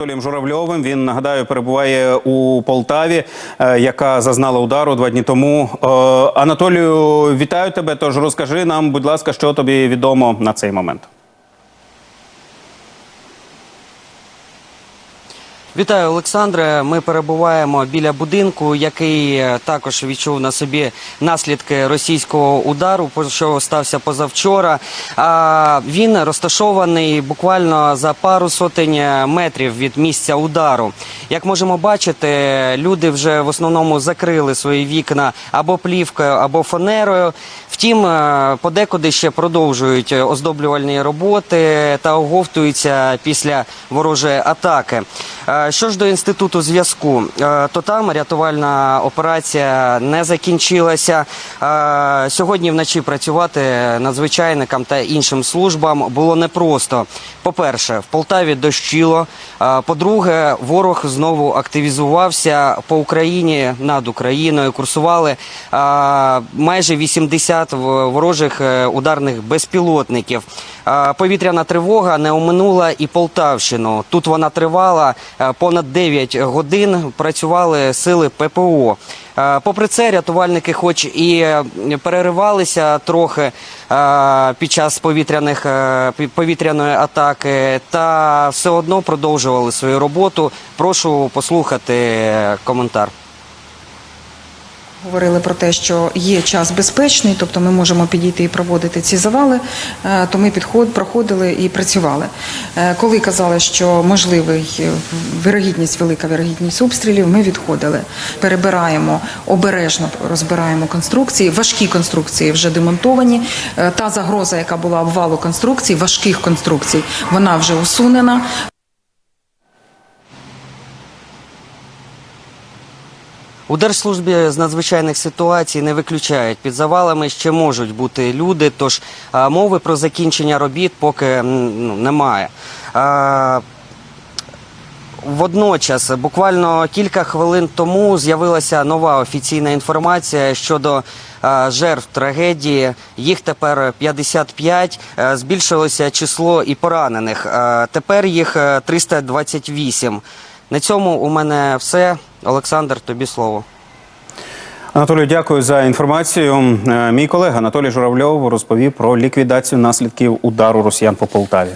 Анатолієм Журавльовим. Він нагадаю перебуває у Полтаві, е, яка зазнала удару два дні тому. Е, Анатолію, вітаю тебе. Тож розкажи нам, будь ласка, що тобі відомо на цей момент. Вітаю, Олександре. Ми перебуваємо біля будинку, який е, також відчув на собі наслідки російського удару, що стався позавчора. Він розташований буквально за пару сотень е, метрів від місця удару. Як можемо бачити, люди вже в основному закрили свої вікна або плівкою, або фанерою. Втім, е, подекуди ще продовжують оздоблювальні роботи та оговтуються після ворожої атаки. Е, Що ж до інституту зв'язку, е, то там рятувальна операція не закінчилася. Е, Сьогодні вночі працювати надзвичайникам та іншим службам було непросто. По-перше, в Полтаві дощило. По-друге, ворог знову активізувався по Україні над Україною. Курсували майже 80 ворожих ударних безпілотників. Повітряна тривога не оминула і Полтавщину. Тут вона тривала е, понад 9 годин. Працювали сили ППО. Е, Попри це, рятувальники, хоч і е, переривалися трохи під час повітряних повітряної атаки, та все одно продовжували свою роботу. Прошу послухати коментар. Говорили про те, що є час безпечний, тобто ми можемо підійти і проводити ці завали, е, то ми підход, проходили і працювали. Е, Коли казали, що можливий е, вирогідність, велика вирогідність обстрілів, ми відходили. Перебираємо обережно розбираємо конструкції. Важкі конструкції вже демонтовані. Та загроза, яка була обвалу конструкцій, важких конструкцій, вона вже усунена. У Держслужбі з надзвичайних ситуацій не виключають. Під завалами ще можуть бути люди, тож мови про закінчення робіт поки ну, немає. А, Водночас, буквально кілька хвилин тому з'явилася нова офіційна інформація щодо е, жертв трагедії. Їх тепер 55, е, збільшилося число і поранених. Е, тепер їх е, 328. На цьому у мене все. Олександр, тобі слово. Анатолію, дякую за інформацію. Е, Мій колега Анатолій Журавльов розповів про ліквідацію наслідків удару росіян по Полтаві.